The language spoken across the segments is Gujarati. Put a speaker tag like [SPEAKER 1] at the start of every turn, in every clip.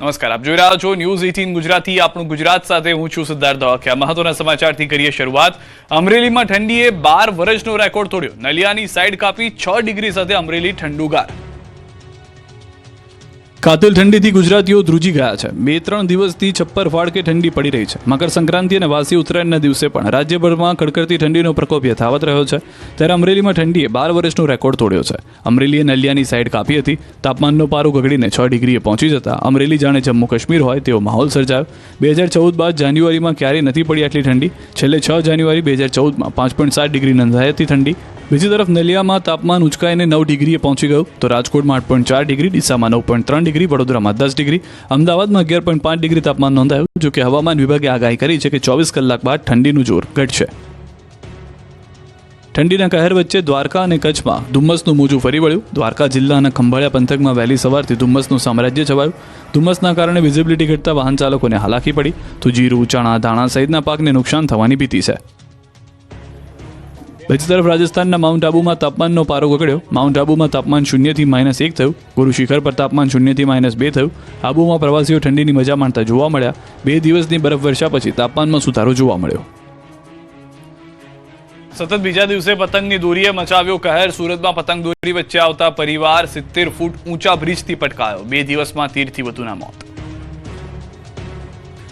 [SPEAKER 1] નમસ્કાર, આપ જોઈ રહ્યા છો ન્યૂઝ એટીન ગુજરાતી. આપણું ગુજરાત સાથે હું છું સિદ્ધાર્થ ધોળકિયા મહત્વના સમાચારથી કરીએ શરૂઆત. અમરેલીમાં ઠંડીએ બાર વર્ષનો રેકોર્ડ તોડ્યો. નલિયાની સાઈડ કાપી છ ડિગ્રી સાથે અમરેલી ઠંડુગાર. કાતિલ ઠંડીથી ગુજરાતીઓ ધ્રુજી ગયા છે. બે ત્રણ દિવસથી છપ્પર ફાડકે ઠંડી પડી રહી છે. મકર સંક્રાંતિ અને વાસી ઉત્તરાયણના દિવસે પણ રાજ્યભરમાં કડકડતી ઠંડીનો પ્રકોપ યથાવત રહ્યો છે. ત્યારે અમરેલીમાં ઠંડીએ બાર વર્ષનો રેકોર્ડ તોડ્યો છે. અમરેલીએ નલિયાની સાઈડ કાપી હતી. તાપમાનનો પારો ગગડીને છ ડિગ્રીએ પહોંચી જતા અમરેલી જાણે જમ્મુ કાશ્મીર હોય તેવો માહોલ સર્જાયો. બે હજાર ચૌદ બાદ જાન્યુઆરીમાં ક્યારેય નથી પડી આટલી ઠંડી. છેલ્લે છ જાન્યુઆરી બે હજાર ચૌદમાં પાંચ પોઈન્ટ સાત ડિગ્રી નોંધાઈ હતી ઠંડી. બીજી તરફ નલિયામાં તાપમાન ઉંચકાઈને નવ ડિગ્રીએ પહોંચી ગયું. તો રાજકોટમાં આઠ પોઈન્ટ ચાર ડિગ્રી, ડીસામાં નવ પોઈન્ટ ત્રણ ડિગ્રી, વડોદરામાં દસ ડિગ્રી. અમદાવાદમાં અગિયાર પોઈન્ટ પાંચ ડિગ્રી તાપમાન નોંધાયું જો કે હવામાન વિભાગે આગાહી કરી છે કે ચોવીસ કલાક બાદ ઠંડીનું જોર ઘટશે. ઠંડીના કહેર વચ્ચે દ્વારકા અને કચ્છમાં ધુમ્મસનું મોજું ફરી વળ્યું. દ્વારકા જિલ્લાના ખંભાળિયા પંથકમાં વહેલી સવારથી ધુમ્મસનું સામ્રાજ્ય છવાયું. ધુમ્મસના કારણે વિઝિબિલિટી ઘટતા વાહન ચાલકોને હાલાકી પડી. તો જીરું, ચણા, ધાણા સહિતના પાકને નુકસાન થવાની ભીતિ છે. બીજી તરફ રાજસ્થાનના માઉન્ટ આબુમાં તાપમાનનો પારો ગગડ્યો. માઉન્ટ આબુમાં તાપમાન શૂન્યથી માઇનસ એક થયું. ગુરુ શિખર પર તાપમાન શૂન્યથી માઇનસ બે થયું. આબુમાં પ્રવાસીઓ ઠંડીની મજા માણતા જોવા મળ્યા. બે દિવસની બરફવર્ષા પછી તાપમાનમાં સુધારો જોવા મળ્યો. સતત બીજા દિવસે પતંગની દોરીએ મચાવ્યો કહેર. સુરતમાં પતંગ દોરી વચ્ચે આવતા પરિવાર સિત્તેર ફૂટ ઊંચા બ્રિજથી પટકાયો. બે દિવસમાં તીરથી વધુના મોત.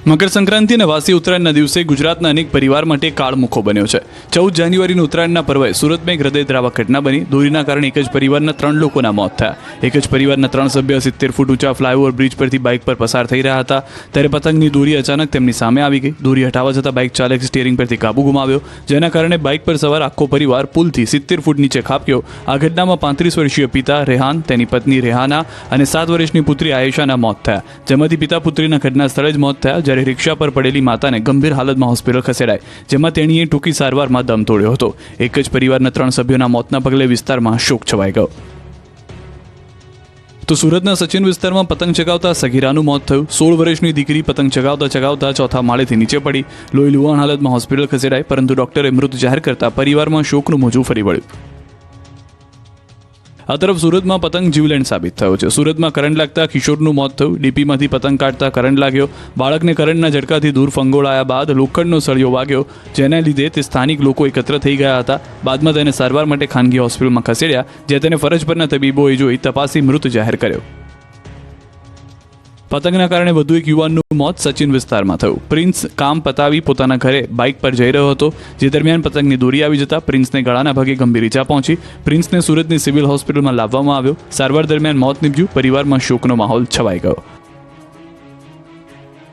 [SPEAKER 1] મકર સંક્રાંતિ અને વાસી ઉત્તરાયણના દિવસે ગુજરાતના અનેક પરિવાર માટે કાળમુખો બન્યો છે. ચૌદ જાન્યુઆરીનું ઉત્તરાયણના પર્વે સુરતમાં એક હૃદયદ્રાવક ઘટના બની. દોરીના કારણે એક જ પરિવારના ત્રણ લોકોના મોત થયા. એક જ પરિવારના ત્રણ સભ્ય સિત્તેર ફૂટ ઊંચા ફ્લાયઓવર બ્રિજ પરથી બાઇક પર પસાર થઈ રહ્યા હતા. ત્યારે પતંગની દોરી અચાનક તેમની સામે આવી ગઈ. દોરી હટાવવા જતાં બાઇક ચાલક સ્ટીયરિંગ પરથી કાબુ ગુમાવ્યો. જેના કારણે બાઇક પર સવાર આખો પરિવાર પુલથી સિત્તેર ફૂટ નીચે ખાબક્યો. આ ઘટનામાં પાંત્રીસ વર્ષીય પિતા રેહાન, તેની પત્ની રેહાના અને સાત વર્ષની પુત્રી આયેશાના મોત થયા. જેમાંથી પિતા પુત્રીના ઘટના સ્થળે જ મોત થયા. જ્યારે રિક્ષા પર પડેલી માતાને ગંભીર હાલતમાં હોસ્પિટલ ખસેડાય, જેમાં તેણીએ ટૂંકી સારવારમાં દમ તોડ્યો હતો. એક જ પરિવારના ત્રણ સભ્યોના મોતના પગલે વિસ્તારમાં શોક છવાઈ ગયો. તો સુરતના સચિન વિસ્તારમાં પતંગ ચગાવતા સગીરાનું મોત થયું. સોળ વર્ષની દીકરી પતંગ ચગાવતા ચગાવતા ચોથા માળેથી નીચે પડી. લોહી લુવાણ હાલતમાં હોસ્પિટલ ખસેડાઈ પરંતુ ડોક્ટરે મૃત જાહેર કરતા પરિવારમાં શોકનું મોજું ફરી વળ્યું. આ તરફ સુરતમાં પતંગ જીવલેણ સાબિત થયો છે. સુરતમાં કરંટ લાગતા કિશોરનું મોત થયું. ડીપીમાંથી પતંગ કાઢતા કરંટ લાગ્યો. બાળકને કરંટના ઝટકાથી દૂર ફંગોળાયા બાદ લોખંડનો સળિયો વાગ્યો. જેના લીધે તે સ્થાનિક લોકો એકત્ર થઈ ગયા હતા. બાદમાં તેને સારવાર માટે ખાનગી હોસ્પિટલમાં ખસેડ્યા, જ્યાં તેને ફરજ પરના તબીબોએ જોઈ તપાસી મૃત જાહેર કર્યો. પતંગના કારણે વધુ એક યુવાનનું મોત સચિન વિસ્તારમાં થયું. પ્રિન્સ કામ પતાવી પોતાના ઘરે બાઇક પર જઈ રહ્યો હતો, જે દરમિયાન પતંગની દોરી આવી જતા પ્રિન્સને ગળાના ભાગે ગંભીર ઇજા પહોંચી. પ્રિન્સને સુરતની સિવિલ હોસ્પિટલમાં લાવવામાં આવ્યો. સારવાર દરમિયાન મોત નીપજ્યું. પરિવારમાં શોકનો માહોલ છવાઈ ગયો.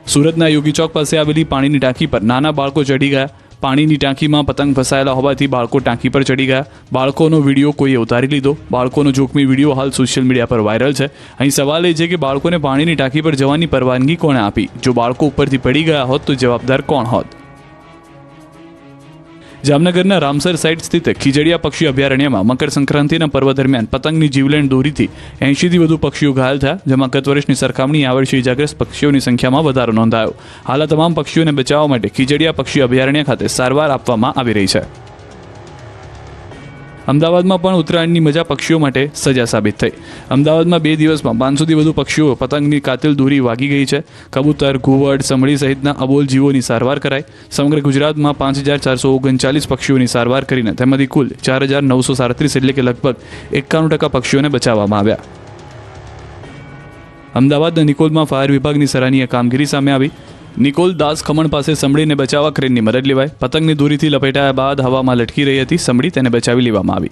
[SPEAKER 1] સુરતના યોગી ચોક પાસે આવેલી પાણીની ટાંકી પર નાના બાળકો ચડી ગયા. પાણીની ટાંકીમાં પતંગ ફસાયેલા હોવાથી બાળકો ટાંકી પર ચડી ગયા. બાળકોનો વીડિયો કોઈએ ઉતારી લીધો. બાળકોનો જોખમી વીડિયો હાલ સોશિયલ મીડિયા પર વાયરલ છે. અહીં સવાલ એ છે કે બાળકોને પાણીની ટાંકી પર જવાની પરવાનગી કોણે આપી? જો બાળકો ઉપરથી પડી ગયા હોત તો જવાબદાર કોણ હોત? જામનગરના રામસર સાઇટ સ્થિત ખીજડીયા પક્ષી અભયારણ્યમાં મકર સંક્રાંતિના પર્વ દરમિયાન પતંગની જીવલેણ દોરીથી એંશીથી વધુ પક્ષીઓ ઘાયલ થયા, જેમાં ગત વર્ષની સરખામણી આ વર્ષે ઇજાગ્રસ્ત પક્ષીઓની સંખ્યામાં વધારો નોંધાયો. હાલ તમામ પક્ષીઓને બચાવવા માટે ખીજડીયા પક્ષી અભયારણ્ય ખાતે સારવાર આપવામાં આવી રહી છે. અમદાવાદમાં પણ ઉત્તરાયણની મજા પક્ષીઓ માટે સજા સાબિત થઈ. અમદાવાદમાં બે દિવસમાં પાંચસોથી વધુ પક્ષીઓ પતંગની કાતિલ દોરી વાગી ગઈ છે. કબૂતર, ઘુવડ સમડી સહિતના અબોલ જીવોની સારવાર કરાઈ. સમગ્ર ગુજરાતમાં પાંચ હજાર ચારસો ઓગણચાલીસ પક્ષીઓની સારવાર કરીને તેમાંથી કુલ ચાર હજાર નવસો સાડત્રીસ એટલે કે લગભગ એકાણું ટકા પક્ષીઓને બચાવવામાં આવ્યા. અમદાવાદના નિકોલમાં ફાયર વિભાગની સરાહનીય કામગીરી સામે આવી. નિકોલ દાસ ખમણ પાસે સંભળીને બચાવવા ક્રેનની મદદ લેવાય. પતંગની દૂરીથી લપેટાયા બાદ હવામાં લટકી રહી હતી, સંભળી તેને બચાવી લેવામાં આવી.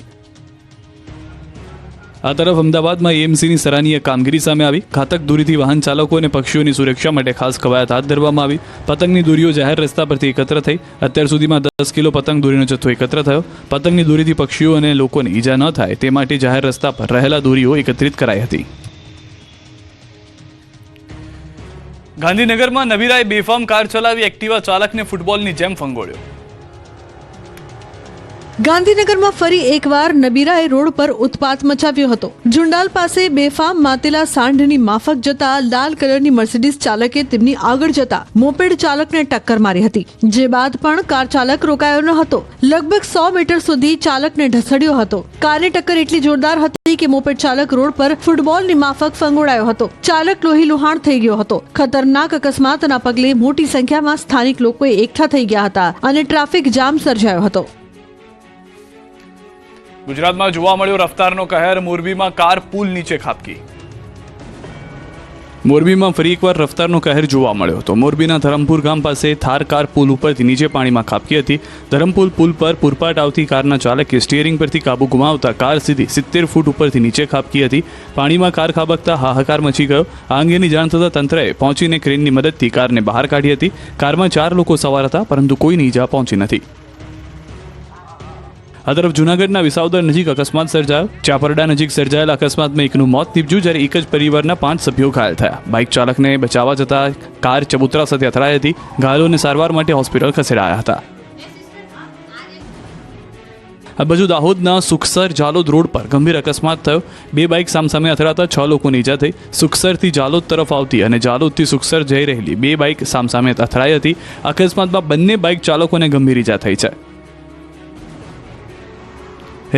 [SPEAKER 1] આ તરફ અમદાવાદમાં એએમસીની સરાહનીય કામગીરી સામે આવી. ઘાતક દૂરીથી વાહન ચાલકો અને પક્ષીઓની સુરક્ષા માટે ખાસ કવાયત હાથ ધરવામાં આવી. પતંગની દૂરીઓ જાહેર રસ્તા પરથી એકત્ર થઈ. અત્યાર સુધીમાં દસ કિલો પતંગ દોરીનો જથ્થો એકત્ર થયો. પતંગની દૂરીથી પક્ષીઓ અને લોકોને ઈજા ન થાય તે માટે જાહેર રસ્તા પર રહેલા દૂરીઓ એકત્રિત કરાઈ હતી. ગાંધીનગરમાં નવીરાએ બેફામ કાર ચલાવી એક્ટિવા ચાલકને ફૂટબોલની જેમ ફંગોળ્યો.
[SPEAKER 2] ગાંધીનગરમાં ફરી એકવાર નબીરાએ રોડ પર ઉત્પાત મચાવ્યો હતો. ઝુંડાલ પાસે બેફામ માતેલા સાંઢની માફક જતા લાલ કલરની મર્સિડીઝ ચાલકે તેમની આગળ જતા મોપેડ ચાલકને ટક્કર મારી હતી. જે બાદ પણ કાર ચાલક રોકાયો ન હતો. લગભગ સો મીટર સુધી ચાલકને ઢસડ્યો હતો. કારની ટક્કર એટલી જોરદાર હતી કે મોપેડ ચાલક રોડ પર ફૂટબોલની માફક ફંગોળાયો હતો. ચાલક લોહી લુહાણ થઈ ગયો હતો. ખતરનાક અકસ્માતના પગલે મોટી સંખ્યામાં સ્થાનિક લોકોએ એકઠા થઈ ગયા હતા અને ટ્રાફિક જામ સર્જાયો હતો.
[SPEAKER 1] ગુજરાતમાં જોવા મળ્યો રફતારનો કહેર, મોરબીમાં કાર પુલ નીચે ખાબકી. મોરબીમાં ફરી એકવાર રફતારનો કહેર જોવા મળ્યો હતો. મોરબીના ધરમપુર ગામ પાસે થાર કાર પુલ ઉપરથી નીચે પાણીમાં ખાબકી હતી. ધરમપુર પુલ પર પૂરપાટ આવતી કારના ચાલકે સ્ટીયરિંગ પરથી કાબુ ગુમાવતા કાર સીધી સિત્તેર ફૂટ ઉપરથી નીચે ખાબકી હતી. પાણીમાં કાર ખાબકતા હાહાકાર મચી ગયો. આ અંગેની જાણ થતાં તંત્રએ પહોંચીને ક્રેનની મદદથી કારને બહાર કાઢી હતી. કારમાં ચાર લોકો સવાર હતા, પરંતુ કોઈની ઈજા પહોંચી નથી. આ તરફ જૂનાગઢના વિસાવદર નજીક અકસ્માત સર્જાયો. ચાપરડા નજીક સર્જાયેલા અકસ્માતમાં એકનું મોત નીપજ્યું, જ્યારે એક જ પરિવારના પાંચ સભ્યો ઘાયલ થયા. બાઇક ચાલકને બચાવવા જતા કાર ચબૂતરા સાથે અથડાઈ હતી. ઘાયલોને સારવાર માટે હોસ્પિટલ ખસેડાયા હતા. આ બાજુ દાહોદના સુખસર જાલોદ રોડ પર ગંભીર અકસ્માત થયો. બે બાઇક સામસામે અથડાતા છ લોકોને ઈજા થઈ. સુખસરથી જાલોદ તરફ આવતી અને જાલોદથી સુખસર જઈ રહેલી બે બાઇક સામસામે અથડાઈ હતી. અકસ્માતમાં બંને બાઇક ચાલકોને ગંભીર ઈજા થઈ છે.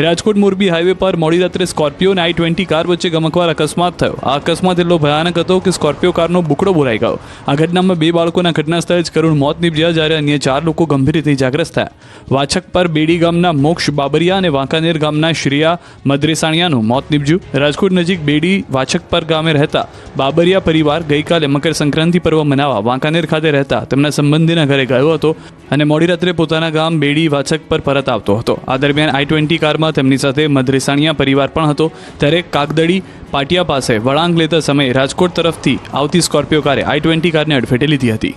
[SPEAKER 1] રાજકોટ મોરબી હાઈવે પર મોડી રાત્રે સ્કોર્પિયો અને આઈ ટ્વેન્ટી કાર વચ્ચે ગમકવાર અકસ્માત થયો. આ અકસ્માત એટલો ભયાનક હતો કે સ્કોર્પિયો કારનો બુકડો બોલાઈ ગયો. આ ઘટનામાં બે બાળકોના ઘટના સ્થળે જ કરુણ મોત નીપજ્યા જ્યારે અન્ય ચાર લોકો ગંભીર રીતે ઇજાગ્રસ્ત થયા. વાછક પર બેડી ગામના મોક્ષ બાબરિયા અને વાંકાનેર ગામના શ્રીયા મદ્રેસાણિયાનું મોત નીપજ્યું. રાજકોટ નજીક બેડી વાછક પર ગામે રહેતા બાબરિયા પરિવાર ગઈકાલે મકર સંક્રાંતિ પર્વ મનાવવા વાંકાનેર ખાતે રહેતા તેમના સંબંધીના ઘરે ગયો હતો અને મોડી રાત્રે પોતાના ગામ બેડી વાછક પર પરત આવતો હતો. આ દરમિયાન આઈ ટ્વેન્ટી કારમાં તેમની સાથે મદ્રેસાણિયા પરિવાર પણ હતો. ત્યારે કાગદડી પાટિયા પાસે વળાંક લેતા સમયે રાજકોટ તરફથી આવતી સ્કોર્પિયો કારે આઈ ટ્વેન્ટી કારને અડફેટે લીધી હતી.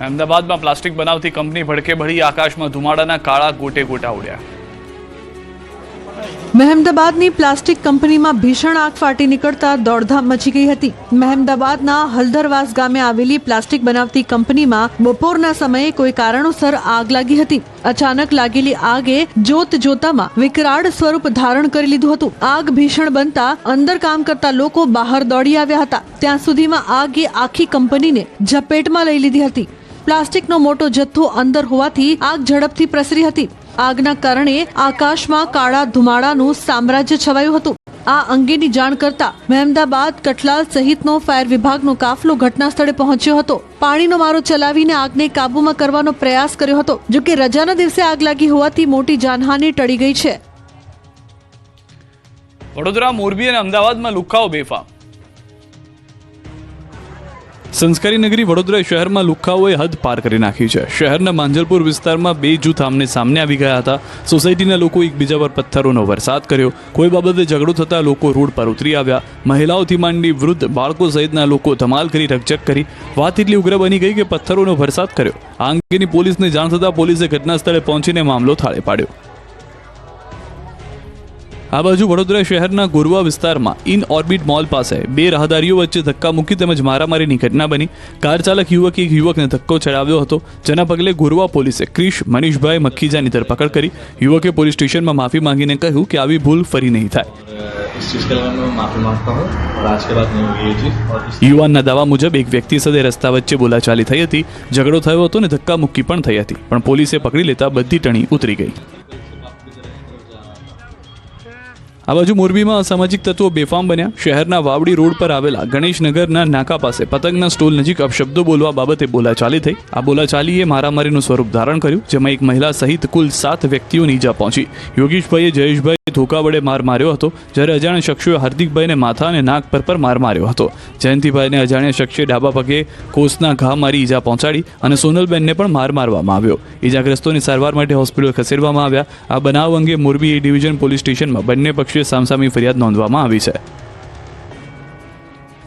[SPEAKER 1] અમદાવાદમાં પ્લાસ્ટિક બનાવતી કંપની ભડકે ભળી આકાશમાં ધુમાડાના કાળા ગોટે ગોટા ઉડ્યા.
[SPEAKER 2] મહેમદાબાદની પ્લાસ્ટિક કંપનીમાં ભીષણ આગ ફાટી નીકળતા દોડધામ મચી ગઈ હતી. મહેમદાબાદના હલધરવાસ ગામે આવેલી પ્લાસ્ટિક બનાવતી કંપનીમાં બપોરના સમયે કોઈ કારણોસર આગ લાગી હતી. અચાનક લાગેલી આગે જોત જોતામાં વિકરાળ સ્વરૂપ ધારણ કરી લીધું હતું. આગ ભીષણ બનતા અંદર કામ કરતા લોકો બહાર દોડી આવ્યા હતા. ત્યાં સુધીમાં આગે આખી કંપનીને ઝપેટમાં લઈ લીધી હતી. પ્લાસ્ટિકનો મોટો જથ્થો અંદર હોવાથી આગ ઝડપથી પ્રસરી હતી. આગના કારણે આકાશમાં કાળા ધુમાડાનું સામ્રાજ્ય છવાયું હતું. આ અંગેની જાણ કરતા મહેમદાબાદ કઠલાલ સહિતનો ફાયર વિભાગનો કાફલો ઘટના સ્થળે પહોંચ્યો હતો. પાણીનો મારો ચલાવીને આગને કાબૂમાં કરવાનો પ્રયાસ કર્યો હતો જો કે રજાના દિવસે આગ લાગી હોવાથી મોટી જાનહાનિ ટળી ગઈ છે.
[SPEAKER 1] વડોદરા, મોરબી અને અમદાવાદમાં લુખાઓ બેફામ. સંસ્કારી નગરી વડોદરા શહેરમાં લુખાઓએ હદ પાર કરી નાખી છે. શહેરના માંજલપુર વિસ્તારમાં બે જૂથ આમને સામને આવી ગયા હતા. સોસાયટીના લોકો એકબીજા પર પથ્થરોનો વરસાદ કર્યો. કોઈ બાબતે ઝઘડો થતાં લોકો રોડ પર ઉતરી આવ્યા. મહિલાઓથી માંડી વૃદ્ધ બાળકો સહિતના લોકો ધમાલ કરી રકઝક કરી. વાત એટલી ઉગ્ર બની ગઈ કે પથ્થરોનો વરસાદ કર્યો. આ અંગેની પોલીસને જાણ થતાં પોલીસે ઘટના સ્થળે પહોંચીને મામલો થાળે પાડ્યો. આ બાજુ વડોદરા શહેરના ગોરવા વિસ્તારમાં ઇન ઓર્બિટ મોલ પાસે બે રાહદારીઓ વચ્ચે ધક્કા મૂકી તેમજ મારામારીની ઘટના બની કાર ચાલક યુવકે એક યુવકને ધક્કો ચડાવ્યો હતો જેના પગલે ગોરવા પોલીસે ક્રિશ મનીષભાઈ મક્ખીજાની ધરપકડ કરી યુવકે પોલીસ સ્ટેશનમાં માફી માંગીને કહ્યું કે આવી ભૂલ ફરી નહીં થાય
[SPEAKER 3] और इस चीज़ के लिए मैं माफ़ी मांगता हूँ और आज के बाद नहीं होगी ये चीज़ और इस
[SPEAKER 1] યુવાનના દાવા મુજબ એક વ્યક્તિ સાથે રસ્તા વચ્ચે બોલાચાલી થઈ હતી ઝઘડો થયો હતો ને ધક્કા મુક્કી પણ થઈ હતી પણ પોલીસે પકડી લેતા બધી ટણી ઉતરી ગઈ આ બાજુ મોરબીમાં અસામાજિક તત્વો બેફામ બન્યા. શહેરના વાવડી રોડ પર આવેલા ગણેશનગરના નાકા પાસે પતંગના સ્ટોલ નજીક અપશબ્દો બોલવા બાબતે બોલાચાલી થઈ. આ બોલાચાલીએ મારામારીનું સ્વરૂપ ધારણ કર્યું, જેમાં એક મહિલા સહિત કુલ સાત વ્યક્તિઓની ઈજા પહોંચી. યોગીશભાઈએ જયેશભાઈ ધોકા વડે માર માર્યો હતો, જ્યારે અજાણ્યા શખ્સોએ હાર્દિકભાઈને માથા અને નાક પર પર માર માર્યો હતો. જયંતિભાઈને અજાણ્યા શખ્સે ડાબા પગે કોસના ઘા મારી ઈજા પહોંચાડી અને સોનલબેનને પણ માર મારવામાં આવ્યો. ઈજાગ્રસ્તોને સારવાર માટે હોસ્પિટલ ખસેડવામાં આવ્યા. આ બનાવ અંગે મોરબી એ ડિવિઝન પોલીસ સ્ટેશનમાં બંને પક્ષે સામસામી ફરિયાદ નોંધવામાં આવી છે.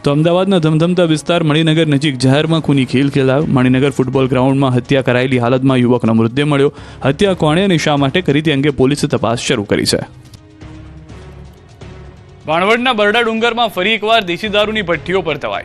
[SPEAKER 1] તો અમદાવાદના ધમધમતા વિસ્તાર મણિનગર નજીક જાહેરમાં ખૂની ખેલ ખેલાવ મણિનગર ફૂટબોલ ગ્રાઉન્ડમાં હત્યા કરાયેલી હાલતમાં યુવકનો મૃતદેહ મળ્યો. હત્યા કોણે અને શા માટે કરી તે અંગે પોલીસે તપાસ શરૂ કરી છે. ભાણવડના બરડા ડુંગરમાં ફરી એકવાર દેશી દારૂની ભઠ્ઠીઓ પર તવાઈ.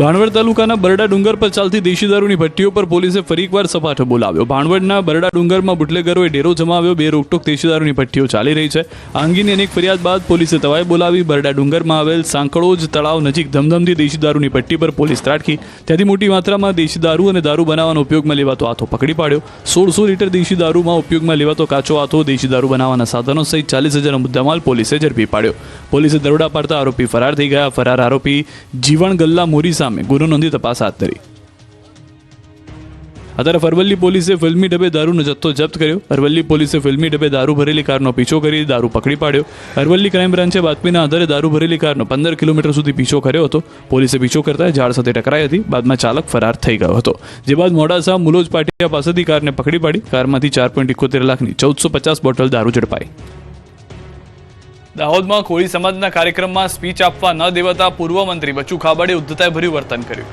[SPEAKER 1] ભાણવડ તાલુકાના બરડા ડુંગર પર ચાલતી દેશી દારૂની ભઠ્ઠીઓ પર પોલીસે ફરી એકવાર સપાટો બોલાવ્યો. ભાણવડના બરડા ડુંગરમાં બુટલેગરોએ ડેરો જમાવ્યો. બે રોકટોક દેશી દારૂની ભટ્ટીઓ ચાલી રહી છે. આ અંગેની અનેક ફરિયાદ બાદ પોલીસે તવાઈ બોલાવી બરડા ડુંગરમાં આવેલ સાંકળોજ તળાવ નજીક ધમધમતી દેશી દારૂની ભઠ્ઠી પર પોલીસ ત્રાટકી. ત્યાંથી મોટી માત્રામાં દેશી દારૂ અને દારૂ બનાવવાનો ઉપયોગમાં લેવાતો આથો પકડી પાડ્યો. સોળસો લીટર દેશી દારૂમાં ઉપયોગમાં લેવાતો કાચો આથો દેશી દારૂ બનાવવાના સાધનો સહિત ચાલીસ હજારનો મુદ્દામાલ પોલીસે ઝડપી પાડ્યો. પોલીસે દરોડા પાડતા આરોપી ફરાર થઈ ગયા. ફરાર આરોપી જીવણ ગલ્લા મોરી સામે ગુનો નોંધી તપાસ હાથ ધરી. અત્યારે અરવલ્લી પોલીસે ફિલ્મી ડબે દારૂનો જથ્થો જપ્ત કર્યો. અરવલ્લી પોલીસે ફિલ્મી ડબે દારૂ ભરેલી કારનો પીછો કરી, દારૂ પકડી પાડ્યો. અરવલ્લી ક્રાઇમ બ્રાન્ચે બાતમીના આધારે દારૂ ભરેલી કારનો પંદર કિલોમીટર સુધી પીછો કર્યો હતો. પોલીસે પીછો કરતા ઝાડ સાથે ટકરાઈ હતી. બાદમાં ચાલક ફરાર થઈ ગયો હતો. જે બાદ મોડાસા મુલોજ પાટિયા પાસેથી કારને પકડી પાડી. કારમાંથી ચાર પોઈન્ટ ઇકોતેર લાખની ચૌદસો પચાસ બોટલ દારૂ ઝડપાઈ. દાહોદમાં કોળી સમાજના કાર્યક્રમમાં સ્પીચ આપવા ન દેવાતા પૂર્વ મંત્રી બચુ ખાબડે ઉદ્ધતાએ ભર્યું વર્તન કર્યું.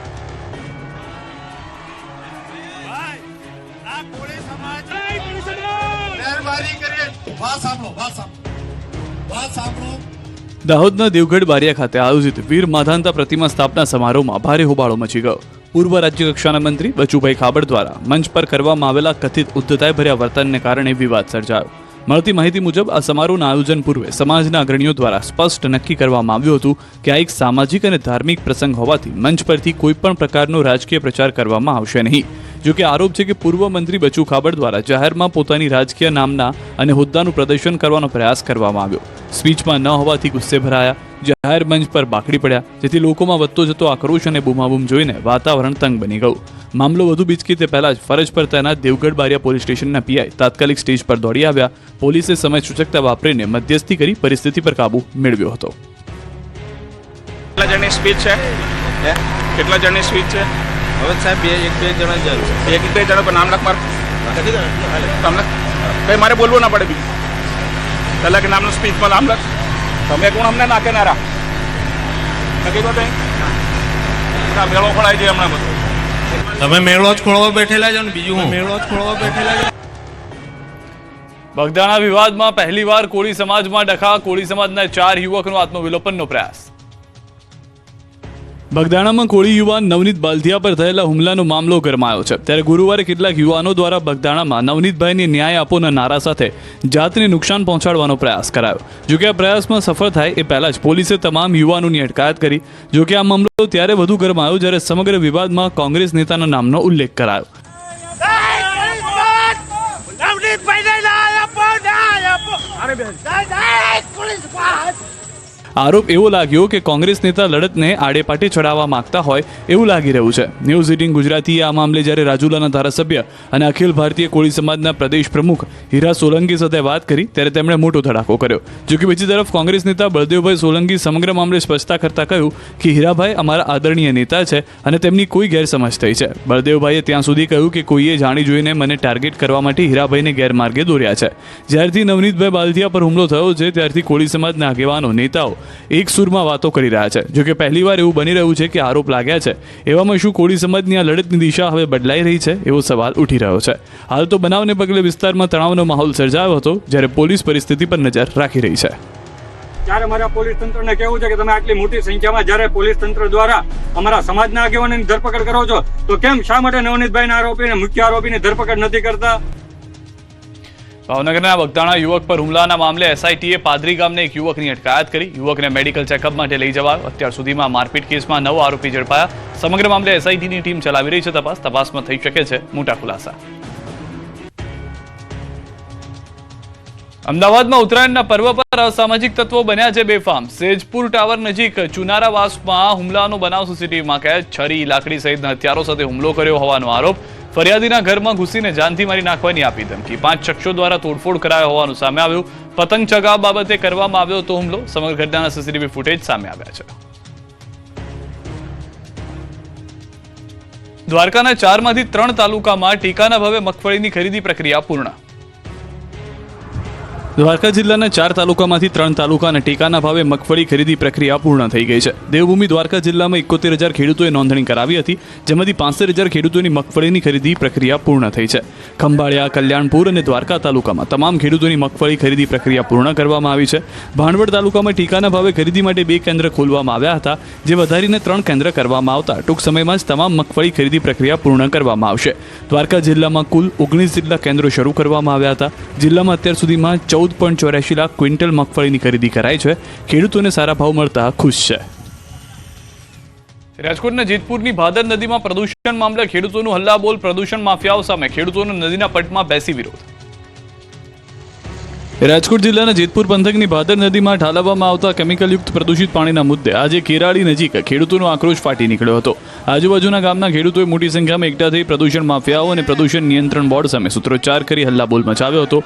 [SPEAKER 1] દાહોદના દેવગઢ બારિયા ખાતે આયોજિત વીર માધાંતા પ્રતિમા સ્થાપના સમારોહમાં ભારે હોબાળો મચી ગયો. પૂર્વ રાજ્ય કક્ષાના મંત્રી બચુભાઈ ખાબડ દ્વારા મંચ પર કરવામાં આવેલા કથિત ઉદ્ધતાય ભર્યા વર્તનને કારણે વિવાદ સર્જાયો. મળતી માહિતી મુજબ આ સમારોહના આયોજન પૂર્વે સમાજના અગ્રણીઓ દ્વારા સ્પષ્ટ નક્કી કરવામાં આવ્યું હતું કે આ એક સામાજિક અને ધાર્મિક પ્રસંગ હોવાથી મંચ પરથી કોઈ પણ પ્રકારનો રાજકીય પ્રચાર કરવામાં આવશે નહીં. જો કે આરોપ છે કે પૂર્વ મંત્રી બચુ ખાબડ દ્વારા જાહેરમાં પોતાની રાજકીય નામના અને હોદ્દાનું પ્રદર્શન કરવાનો પ્રયાસ કરવામાં આવ્યો. સ્પીચમાં ન હોવાથી ગુસ્સે ભરાયા જાહેર મંચ પર બાકડી પડ્યા જેથી લોકોમાં વધતો જતો આક્રોશ અને બૂમાબૂમ જોઈને વાતાવરણ તંગ બની ગયું. મામલો વધુ બીચકી તે પહેલા જ ફરજ પર તૈનાત દેવગઢ બારિયા પોલીસ સ્ટેશનના પીઆઈ તાત્કાલિક સ્ટેજ પર દોડી આવ્યા. પોલીસે સમય સૂચકતા વાપરીને મધ્યસ્થી કરી પરિસ્થિતિ પર કાબુ મેળવ્યો હતો.
[SPEAKER 4] કેટલા જણની સ્પીચ છે? કેટલા જણની સ્પીચ છે?
[SPEAKER 5] હવે સાહેબ બે એક બે જણા જ છે
[SPEAKER 4] એક બે જણા પર નામ લખ માર. તમને કંઈ મારે બોલવું ના પડે બીજું. પહેલાં કે નામનું સ્પીચમાં નામ લખ. તમે કોણ અમને નાખે નારા નક્કી કહો ત્યાં મેળો ખોળાય છે હમણાં બધું.
[SPEAKER 6] તમે મેળો જ ખોળવા બેઠેલા છો ને બીજું મેળો જ ખોળવા બેઠેલા છો.
[SPEAKER 1] બગદાણા વિવાદમાં પહેલીવાર કોળી સમાજમાં ડખા. કોળી સમાજના ચાર યુવકનો આત્મવિલોપનનો પ્રયાસ. બગદાણામાં કોળી યુવાન નવનીત બાલધિયા પર થયેલા હુમલાનો મામલો ગરમાયો છે. ત્યારે ગુરુવારે કેટલાક યુવાનો દ્વારા બગદાણામાં નવનીતભાઈને ન્યાય આપોના નારા સાથે જાતને નુકસાન પહોંચાડવાનો પ્રયાસ કરાયો. જોકે આ પ્રયાસમાં સફળ થાય એ પહેલા જ પોલીસે તમામ યુવાનોની અટકાયત કરી. જોકે આ મામલો ત્યારે વધુ ગરમાયો જ્યારે સમગ્ર વિવાદમાં કોંગ્રેસ નેતાના નામનો ઉલ્લેખ કરાયો. આરોપ એવો લાગ્યો કે કોંગ્રેસ નેતા લડતને આડેપાટે ચડાવવા માંગતા હોય એવું લાગી રહ્યું છે. ન્યૂઝ એટીન ગુજરાતીએ આ મામલે જ્યારે રાજુલાના ધારાસભ્ય અને અખિલ ભારતીય કોળી સમાજના પ્રદેશ પ્રમુખ હીરા સોલંકી સાથે વાત કરી, ત્યારે તેમણે મોટો ધડાકો કર્યો. જો કે બીજી તરફ કોંગ્રેસ નેતા બળદેવભાઈ સોલંકી સમગ્ર મામલે સ્પષ્ટતા કરતા કહ્યું કે હીરાભાઈ અમારા આદરણીય નેતા છે અને તેમની કોઈ ગેરસમજ થઈ છે. બળદેવભાઈએ ત્યાં સુધી કહ્યું કે કોઈએ જાણી જોઈને મને ટાર્ગેટ કરવા માટે હીરાભાઈને ગેરમાર્ગે દોર્યા છે. જ્યારથી નવનીતભાઈ બાલધિયા પર હુમલો થયો છે, ત્યારથી કોળી સમાજના આગેવાનો, નેતાઓ એક સુરમાં વાતો કરી રહ્યા છે. જોકે પહેલીવાર એવું બની રહ્યું છે કે આરોપ લાગ્યા છે. એવામાં શું કોળી સમાજની આ લડતની દિશા હવે બદલાઈ રહી છે એવો સવાલ ઉઠી રહ્યો છે. હાલ તો બનાવને પગલે વિસ્તારમાં તણાવનો માહોલ સર્જાયો હતો, જ્યારે પોલીસ પરિસ્થિતિ પર નજર રાખી રહી છે.
[SPEAKER 7] ત્યારે મારા પોલીસ તંત્રને કહેવું છે કે તમે આટલી મોટી સંખ્યામાં જ્યારે પોલીસ તંત્ર દ્વારા અમારા સમાજના આગેવાનોની ધરપકડ કરો છો, તો કેમ શા માટે નવનીતભાઈના આરોપીને મુખ્ય આરોપીની ધરપકડ નથી કરતા?
[SPEAKER 1] ભાવનગરના બગદાણા યુવક પર હુમલાના મામલે એસઆઈટીએ પાદરી ગામને એક યુવકની અટકાયત કરી. યુવકને મેડિકલ ચેકઅપ માટે લઈ જવાયો. અત્યાર સુધીમાં મારપીટ કેસમાં નવ આરોપી ઝડપાયા. સમગ્ર મામલે એસઆઈટીની ટીમ ચલાવી રહી છે તપાસ. તપાસમાં થઈ શકે છે મોટા ખુલાસા. અમદાવાદમાં ઉત્તરાયણના પર્વ પર અસામાજિક તત્વો બન્યા છે બેફામ. સેજપુર ટાવર નજીક ચુનારાવાસમાં હુમલાનો બનાવ સીસીટીવીમાં કેદ છરી લાકડી સહિતના હથિયારો સાથે હુમલો કર્યો હોવાનો આરોપ. ફરિયાદીના ઘરમાં ઘૂસીને જાનથી મારી નાખવાની આપી ધમકી. પાંચ શખ્સો દ્વારા તોડફોડ કરાયો હોવાનું સામે આવ્યું. પતંગ ચગાવ બાબતે કરવામાં આવ્યો હતો હુમલો. સમગ્ર ઘટનાના સીસીટીવી ફૂટેજ સામે આવ્યા છે. દ્વારકાના ચારમાંથી ત્રણ તાલુકામાં ટીકાના ભાવે મગફળીની ખરીદી પ્રક્રિયા પૂર્ણ. દ્વારકા જિલ્લાના ચાર તાલુકામાંથી ત્રણ તાલુકાના ટેકાના ભાવે મગફળી ખરીદી પ્રક્રિયા પૂર્ણ થઈ ગઈ છે. દેવભૂમિ દ્વારકા જિલ્લામાં એકોતેર હજાર ખેડૂતોએ નોંધણી કરાવી હતી, જેમાંથી પાંસઠ હજાર ખેડૂતોની મગફળીની ખરીદી પ્રક્રિયા પૂર્ણ થઈ છે. ખંભાળિયા, કલ્યાણપુર અને દ્વારકા તાલુકામાં તમામ ખેડૂતોની મગફળી ખરીદી પ્રક્રિયા પૂર્ણ કરવામાં આવી છે. ભાંડવડ તાલુકામાં ટેકાના ભાવે ખરીદી માટે બે કેન્દ્ર ખોલવામાં આવ્યા હતા, જે વધારીને ત્રણ કેન્દ્ર કરવામાં આવતા. ટૂંક સમયમાં જ તમામ મગફળી ખરીદી પ્રક્રિયા પૂર્ણ કરવામાં આવશે. દ્વારકા જિલ્લામાં કુલ ઓગણીસ જેટલા કેન્દ્રો શરૂ કરવામાં આવ્યા હતા. જિલ્લામાં અત્યાર સુધીમાં ચૌદ પોઈન્ટ ચોર્યાસી લાખ ક્વિન્ટલ મગફળીની ખરીદી કરાઈ છે. ખેડૂતોને સારા ભાવ મળતા ખુશ છે. રાજકોટના જેતપુરની ભાદર નદીમાં પ્રદૂષણ મામલે ખેડૂતોનું હલ્લાબોલ પ્રદૂષણ માફિયાઓ સામે ખેડૂતોનો નદીના પટમાં બેસી વિરોધ. રાજકોટ જિલ્લાના જેતપુર પંથકની ભાદર નદીમાં ઠાલવવામાં આવતા કેમિકલયુક્ત પ્રદૂષિત પાણીના મુદ્દે આજે કેરાળી નજીક ખેડૂતોનો આક્રોશ ફાટી નીકળ્યો હતો. આજુબાજુના ગામના ખેડૂતોએ મોટી સંખ્યામાં એકઠા થઈ પ્રદૂષણ માફિયાઓ અને પ્રદૂષણ નિયંત્રણ બોર્ડ સામે સૂત્રોચ્ચાર કરી હલ્લાબોલ મચાવ્યો હતો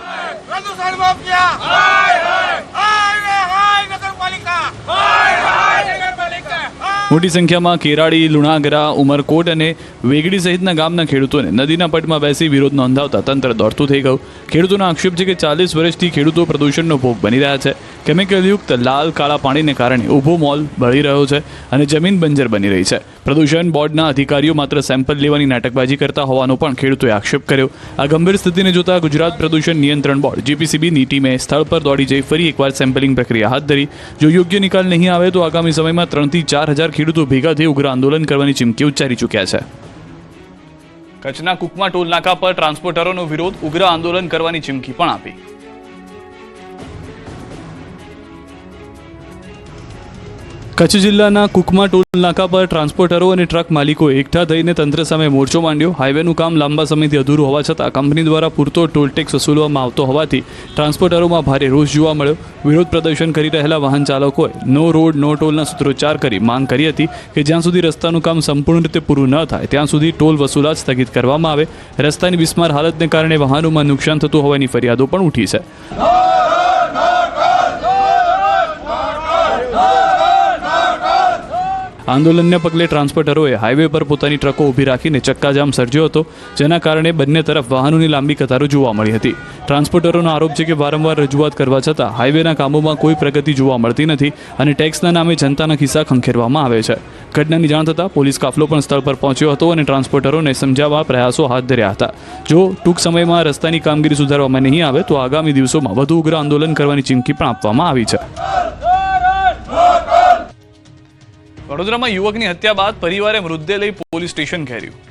[SPEAKER 5] પ્રદૂષણ માફિયા હાય હાય હાય નગરપાલિકા હાય હાય નગરપાલિકા
[SPEAKER 1] મોટી સંખ્યામાં કેરાળી, લુણાગરા, ઉમરકોટ અને વેગડી સહિતના ગામના ખેડૂતોને નદીના પટમાં બેસી વિરોધ નોંધાવતા તંત્ર દોડતું થઈ ગયું. ખેડૂતોનો આક્ષેપ છે કે ચાલીસ વર્ષથી ખેડૂતો પ્રદૂષણનો ભોગ બની રહ્યા છે. કેમિકલયુક્ત લાલ, કાળા પાણીને કારણે ઊભો મોલ બળી રહ્યો છે અને જમીન બંજર બની રહી છે. પ્રદૂષણ બોર્ડના અધિકારીઓ માત્ર સેમ્પલ લેવાની નાટકબાજી કરતા હોવાનો પણ ખેડૂતોએ આક્ષેપ કર્યો. આ ગંભીર સ્થિતિને જોતા ગુજરાત પ્રદૂષણ નિયંત્રણ બોર્ડ, જીપીસીબીની ટીમે સ્થળ પર દોડી જઈ ફરી એકવાર સેમ્પલિંગ પ્રક્રિયા હાથ ધરી. જો યોગ્ય નિકાલ નહીં આવે તો આગામી સમયમાં ત્રણથી ચાર હજાર ખેડૂતો ભેગા થઈ ઉગ્ર આંદોલન કરવાની ચીમકી ઉચ્ચારી ચૂક્યા છે. કચ્છના કુકમા ટોલ નાકા પર ટ્રાન્સપોર્ટરોનો વિરોધ, ઉગ્ર આંદોલન કરવાની ચીમકી પણ આપી. કચ્છ જિલ્લાના કુકમા ટોલ નાકા પર ટ્રાન્સપોર્ટરો અને ટ્રક માલિકો એકઠા થઈને તંત્ર સામે મોરચો માંડ્યો. હાઈવેનું કામ લાંબા સમયથી અધૂરું હોવા છતાં કંપની દ્વારા પૂરતો ટોલ ટેક્સ વસૂલવામાં આવતો હોવાથી ટ્રાન્સપોર્ટરોમાં ભારે રોષ જોવા મળ્યો. વિરોધ પ્રદર્શન કરી રહેલા વાહન ચાલકોએ નો રોડ, નો ટોલના સૂત્રોચ્ચાર કરી માંગ કરી હતી કે જ્યાં સુધી રસ્તાનું કામ સંપૂર્ણ રીતે પૂરું ન થાય, ત્યાં સુધી ટોલ વસૂલાત સ્થગિત કરવામાં આવે. રસ્તાની બિસ્માર હાલતને કારણે વાહનોમાં નુકસાન થતું હોવાની ફરિયાદો પણ ઉઠી છે. આંદોલનને પગલે ટ્રાન્સપોર્ટરોએ હાઈવે પર પોતાની ટ્રકો ઊભી રાખીને ચક્કાજામ સર્જ્યો હતો, જેના કારણે બંને તરફ વાહનોની લાંબી કતારો જોવા મળી હતી. ટ્રાન્સપોર્ટરોનો આરોપ છે કે વારંવાર રજૂઆત કરવા છતાં હાઈવેના કામોમાં કોઈ પ્રગતિ જોવા મળતી નથી અને ટેક્સના નામે જનતાના ખિસ્સા ખંખેરવામાં આવે છે. ઘટનાની જાણ થતાં પોલીસ કાફલો પણ સ્થળ પર પહોંચ્યો હતો અને ટ્રાન્સપોર્ટરોને સમજાવવા પ્રયાસો હાથ ધર્યા હતા. જો ટૂંક સમયમાં રસ્તાની કામગીરી સુધારવામાં નહીં આવે, તો આગામી દિવસોમાં વધુ ઉગ્ર આંદોલન કરવાની ચીમકી પણ આપવામાં આવી છે. વડોદરામાં યુવકની હત્યા બાદ પરિવારે મૃતદેહ લઈ પોલીસ સ્ટેશન ઘેર્યું.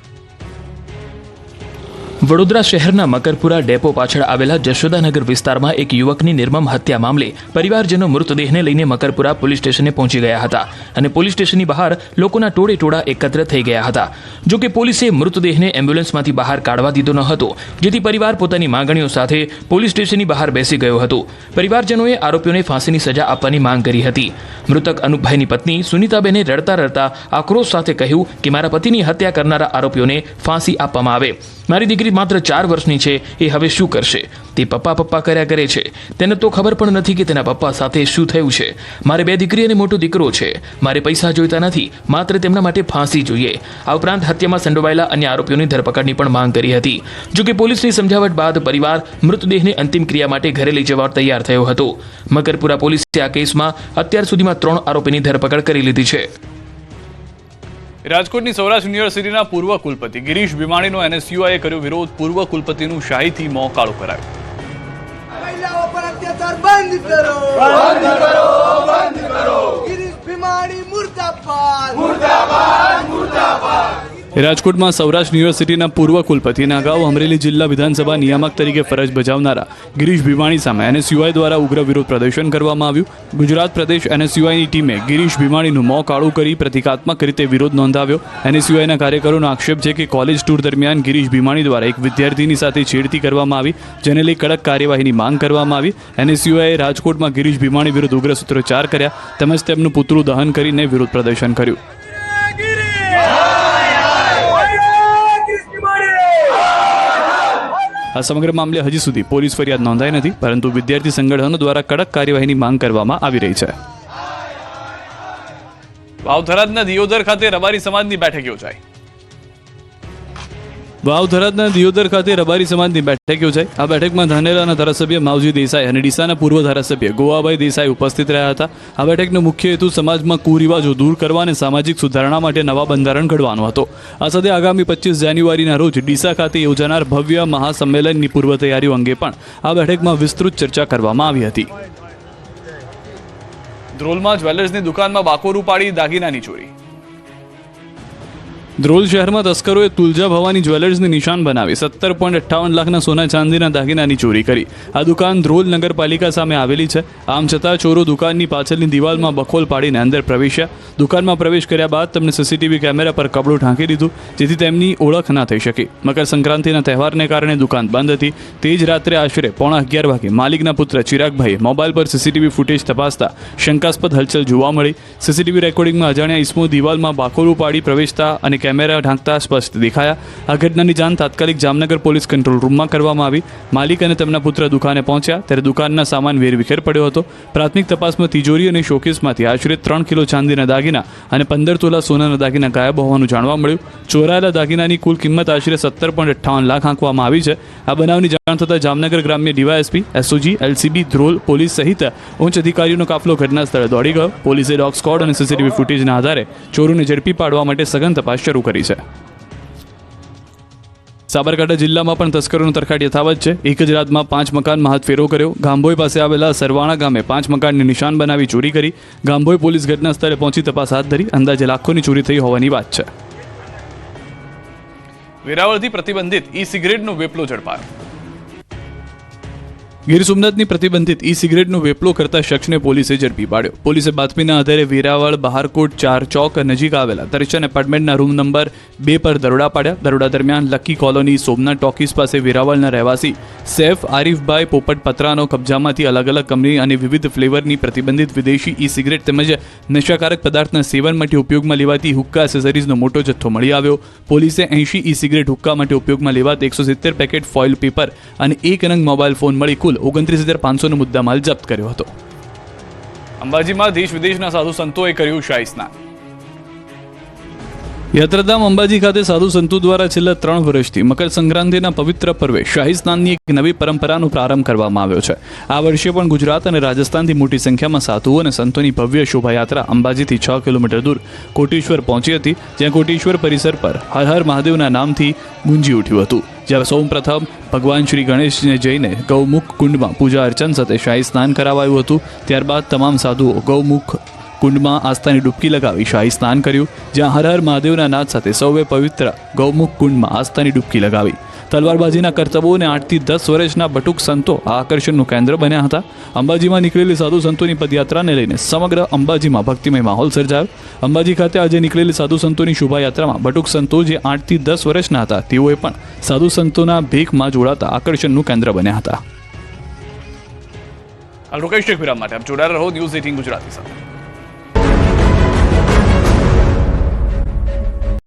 [SPEAKER 8] વડોદરા શહેરના મકરપુરા ડેપો પાછળ આવેલા જશોદાનગર વિસ્તારમાં એક યુવકની નિર્મમ હત્યા મામલે પરિવારજનો મૃતદેહને લઈને મકરપુરા પોલીસ સ્ટેશને પહોંચી ગયા હતા અને પોલીસ સ્ટેશનની બહાર લોકોના ટોળે ટોળા એકત્ર થઈ ગયા હતા. જો કે પોલીસે મૃતદેહને એમ્બ્યુલન્સમાંથી બહાર કાઢવા દીધો ન હતો, જેથી પરિવાર પોતાની માંગણીઓ સાથે પોલીસ સ્ટેશનની બહાર બેસી ગયો હતો. પરિવારજનોએ આરોપીઓને ફાંસીની સજા આપવાની માંગ કરી હતી. મૃતક અનુપભાઈની પત્ની સુનીતાબેને રડતા રડતા આક્રોશ સાથે કહ્યું કે, મારા પતિની હત્યા કરનારા આરોપીઓને ફાંસી આપવામાં આવે. મારી દીકરી માત્ર ચાર વર્ષની છે, એ હવે શું કરશે? તે પપ્પા પપ્પા કર્યા કરે છે. તેને તો ખબર પણ નથી કે તેના પપ્પા સાથે શું થયું છે. મારે બે દીકરી અને મોટો દીકરો છે. મારે પૈસા જોઈતા નથી. માત્ર તેમના માટે ફાંસી જોઈએ. આ ઉપરાંત હત્યામાં સંડોવાયેલા અન્ય આરોપીઓની ધરપકડની પણ માંગ કરી હતી. જો કે પોલીસની સમજાવટ બાદ પરિવાર મૃતદેહને અંતિમ ક્રિયા માટે ઘરે લઈ જવા તૈયાર થયો હતો. મકરપુરા પોલીસે આ કેસમાં અત્યાર સુધીમાં ત્રણ આરોપીની ધરપકડ કરી લીધી છે.
[SPEAKER 1] રાજકોટની સૌરાષ્ટ્ર યુનિવર્સિટીના પૂર્વ કુલપતિ ગિરીશ ભીમાણીનો એનએસયુઆઈએ કર્યો વિરોધ. પૂર્વ કુલપતિનું શાહીથી મોં કરાયો કરાયું.
[SPEAKER 9] મહિલાઓ પર અત્યાચાર બંધ કરો. બંધ કરો બંધ કરો. ગિરીશ ભીમાણી મુર્દાબાદ. મુર્દાબાદ મુર્દાબાદ.
[SPEAKER 1] રાજકોટમાં સૌરાષ્ટ્ર યુનિવર્સિટીના પૂર્વ કુલપતિના અગાઉ અમરેલી જિલ્લા વિધાનસભા નિયામક તરીકે ફરજ બજાવનારા ગિરીશ ભીમાણી સામે એનએસયુઆઈ દ્વારા ઉગ્ર વિરોધ પ્રદર્શન કરવામાં આવ્યું. ગુજરાત પ્રદેશ એનએસયુઆઈની ટીમે ગિરીશ ભીમાણીનું મોં કાળું કરી પ્રતિકાત્મક રીતે વિરોધ નોંધાવ્યો. એનએસયુઆઈના કાર્યકરોનો આક્ષેપ છે કે કોલેજ ટૂર દરમિયાન ગિરીશ ભીમાણી દ્વારા એક વિદ્યાર્થીની સાથે છેડતી કરવામાં આવી, જેને લઈ કડક કાર્યવાહીની માંગ કરવામાં આવી. એનએસયુઆઈએ રાજકોટમાં ગિરીશ ભીમાણી વિરુદ્ધ ઉગ્ર સૂત્રોચ્ચાર કર્યા, તેમજ તેમનું પુતળું દહન કરીને વિરોધ પ્રદર્શન કર્યું. આ સમગ્ર મામલે હજી સુધી પોલીસ ફરિયાદ નોંધાઈ નથી, પરંતુ વિદ્યાર્થી સંગઠનો દ્વારા કડક કાર્યવાહીની માંગ કરવામાં આવી રહી છે. વાવથરાદના દિયોદર ખાતે રબારી સમાજની બેઠક યોજાઈ. વાવ થરાદના દિયોદર ખાતે રબારી સમાજની બેઠક યોજાઈ. આ બેઠકમાં ધાનેરાના ધારાસભ્ય માવજી દેસાઈ અને ડીસાના પૂર્વ ધારાસભ્ય ગોવાભાઈ દેસાઈ ઉપસ્થિત રહ્યા હતા. આ બેઠકનો મુખ્ય હેતુ સમાજમાં કુરિવાજો દૂર કરવા અને સામાજિક સુધારણા માટે નવા બંધારણ ઘડવાનો હતો. આ સાથે આગામી પચીસ જાન્યુઆરીના રોજ ડીસા ખાતે યોજાનાર ભવ્ય મહાસંમેલનની પૂર્વ તૈયારીઓ અંગે પણ આ બેઠકમાં વિસ્તૃત ચર્ચા કરવામાં આવી હતી. ધ્રોલમાં જ્વેલર્સની દુકાનમાં બાકોરું પાડી દાગીનાની ચોરી. ધ્રોલ શહેરમાં તસ્કરોએ તુલજા ભવાની જ્વેલર્સની નિશાન બનાવી સત્તર પોઈન્ટ અઠ્ઠાવન લાખના સોના ચાંદીના દાગીનાની ચોરી કરી. આ દુકાન ધ્રોલ નગરપાલિકા સામે આવેલી છે. આમ છતાં ચોરો દુકાનની પાછળની દિવાલમાં બખોલ પાડીને અંદર પ્રવેશ્યા. દુકાનમાં પ્રવેશ કર્યા બાદ તેમને સીસીટીવી કેમેરા પર કપડું ઢાંકી દીધું, જેથી તેમની ઓળખ ના થઈ શકી. મકર સંક્રાંતિના તહેવારને કારણે દુકાન બંધ હતી. તે જ રાત્રે આશરે પોણા અગિયાર વાગે માલિકના પુત્ર ચિરાગભાઈએ મોબાઈલ પર સીસીટીવી ફૂટેજ તપાસતા શંકાસ્પદ હલચલ જોવા મળી. સીસીટીવી રેકોર્ડિંગમાં અજાણ્યા ઇસમો દિવાલમાં બાકોરું પાડી પ્રવેશતા અને કેમેરા ઢાંકતા સ્પષ્ટ દેખાયા. આ ઘટનાની જાણ તાત્કાલિક જામનગર પોલીસ કંટ્રોલ રૂમમાં કરવામાં આવી. માલિક અને તેમના પુત્ર દુકાને પહોંચ્યા. ત્યારે દુકાનના સામાન વેરવિખેર પડ્યો હતો. પ્રાથમિક તપાસમાં તિજોરી અને શોકેસમાંથી આશરે ત્રણ કિલો ચાંદીના દાગીના અને પંદર તોલા સોનાના દાગીના ગાયબ હોવાનું જાણવા મળ્યું. ચોરાયેલા દાગીનાની કુલ કિંમત આશરે સત્તર પોઈન્ટ અઠ્ઠાવન લાખ આંકવામાં આવી છે. આ બનાવની જાણ થતાં જામનગર ગ્રામ્ય DYSP, SOG, LCB, Dhrol police સહિત ઉચ્ચ અધિકારીઓનો કાફલો ઘટના સ્થળે દોડી ગયો. પોલીસે ડોગ સ્કોડ અને સીસીટીવી ફૂટેજના આધારે ચોરોને ઝડપી પાડવા માટે સઘન તપાસ શરૂ કરી છે. સાબરકાંઠા જિલ્લામાં પણ તસ્કરોનો તરખાટ યથાવત છે. એક જ રાતમાં પાંચ મકાનમાં હાથ ફેરો કર્યો. ગાંભોઈ પાસે આવેલા સરવાણા ગામે પાંચ મકાનને નિશાન બનાવી ચોરી કરી. ગાંભોઈ પોલીસ ઘટના સ્થળે પહોંચી તપાસ હાથ ધરી. અંદાજે લાખોની ચોરી થઈ હોવાની વાત છે. વેરાવળથી પ્રતિબંધિત ઈ સિગરેટનો વેપલો ઝડપાયો. ગીર સોમનાથની પ્રતિબંધિત ઈ સિગરેટનો વેપલો કરતા શખ્સને પોલીસે ઝડપી પાડ્યો. પોલીસે બાતમીના આધારે વેરાવળ, બહારકોટ, ચાર ચોક નજીક આવેલા દર્શન એપાર્ટમેન્ટના રૂમ નંબર બે પર દરોડા પાડ્યા. દરોડા દરમિયાન લકી કોલોની, સોમનાથ ટોકીસ પાસે વેરાવળના રહેવાસી સૈફ આરીફભાઈ પોપટ પતરાનો કબજામાંથી અલગ અલગ કંપની અને વિવિધ ફ્લેવરની પ્રતિબંધિત વિદેશી ઈ સિગરેટ તેમજ નશાકારક પદાર્થના સેવન માટે ઉપયોગમાં લેવાતી હુક્કા એસેસરીઝનો મોટો જથ્થો મળી આવ્યો. પોલીસે એંશી ઈ સિગરેટ હુક્કા માટે ઉપયોગમાં લેવાતા એકસો સિત્તેર પેકેટ ફોઇલ પેપર અને એક રંગ મોબાઈલ ફોન મળી કુલ ઓગણત્રીસ હજાર પાંચસોનો મુદ્દામાલ જપ્ત કર્યો હતો. અંબાજીમાં દેશ વિદેશના સાધુ સંતોએ કર્યું શાહી સ્નાન યાત્રાધામ અંબાજી ખાતે સાધુ સંતો દ્વારા છેલ્લા ત્રણ વર્ષથી મકર સંક્રાંતિના પવિત્ર પર્વે શાહી સ્નાનની એક નવી પરંપરાનો પ્રારંભ કરવામાં આવ્યો છે. આ વર્ષે પણ ગુજરાત અને રાજસ્થાનથી મોટી સંખ્યામાં સાધુઓ અને સંતોની ભવ્ય શોભાયાત્રા અંબાજીથી છ કિલોમીટર દૂર કોટેશ્વર પહોંચી હતી, જ્યાં કોટેશ્વર પરિસર પર હર હર મહાદેવના નામથી ગુંજી ઉઠ્યું હતું. જ્યારે સૌ પ્રથમ ભગવાન શ્રી ગણેશને જઈને ગૌમુખ કુંડમાં પૂજા અર્ચન સાથે શાહી સ્નાન કરાવાયું હતું. ત્યારબાદ તમામ સાધુઓ ગૌમુખ કુંડમાં આસ્થાની ડૂબકી લગાવી શાહી સ્નાન કર્યું, જ્યાં હર હર મહાદેવના નાદ સાથે સૌએ પવિત્ર ગૌમુખ કુંડમાં આસ્થાની ડૂબકી લગાવી. તલવારબાજીના કરતબો અને આઠથી દસ વર્ષના બટુક સંતો આ આકર્ષણનું કેન્દ્ર બન્યા હતા. અંબાજીમાં નીકળેલી સાધુ સંતોની પદયાત્રાને લઈને સમગ્ર અંબાજીમાં ભક્તિમય માહોલ સર્જાયો. અંબાજી ખાતે આજે નીકળેલી સાધુ સંતોની શોભાયાત્રામાં બટુક સંતો જે આઠથી દસ વર્ષના હતા, તેઓએ પણ સાધુ સંતોના ભેખમાં જોડાતા આકર્ષણનું કેન્દ્ર બન્યા હતા. લોકેશ વિરામ રહો ન્યૂઝ એટીન ગુજરાતી સાથે.